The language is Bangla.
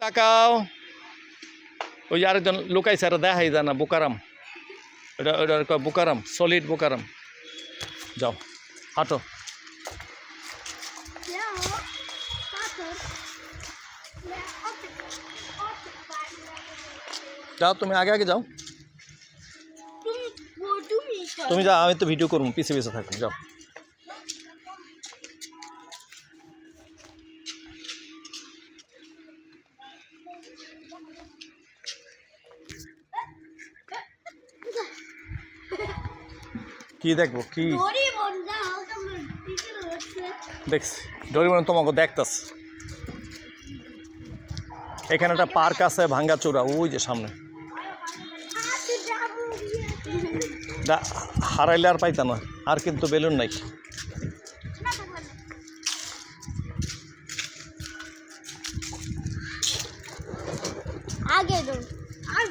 তাকাও ওই যে আরেকজন লুকাইছে আর দেখাই যায় না বোকারাম এটা ওটা কয় বোকারাম সলিড বোকারাম যাও হাঁটো Ja, water. Ja, altijd. Altijd water. যাও তুমি আগে আগে যাও Toen, wo du mich তুমি যাও আমি তো ভিডিও করবো পিছিয়ে পিছিয়ে থাকবো যাও কি দেখব? কি. দেখছি। ডরিমন তোমাকে দেখতাস এখানে একটা পার্ক আছে ভাঙ্গাচোরা ওই যে সামনে। হারাইলে আর পাইতা না। আর কিন্তু বেলুন নাই। আগে দৌড়। আর